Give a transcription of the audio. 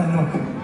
สนุก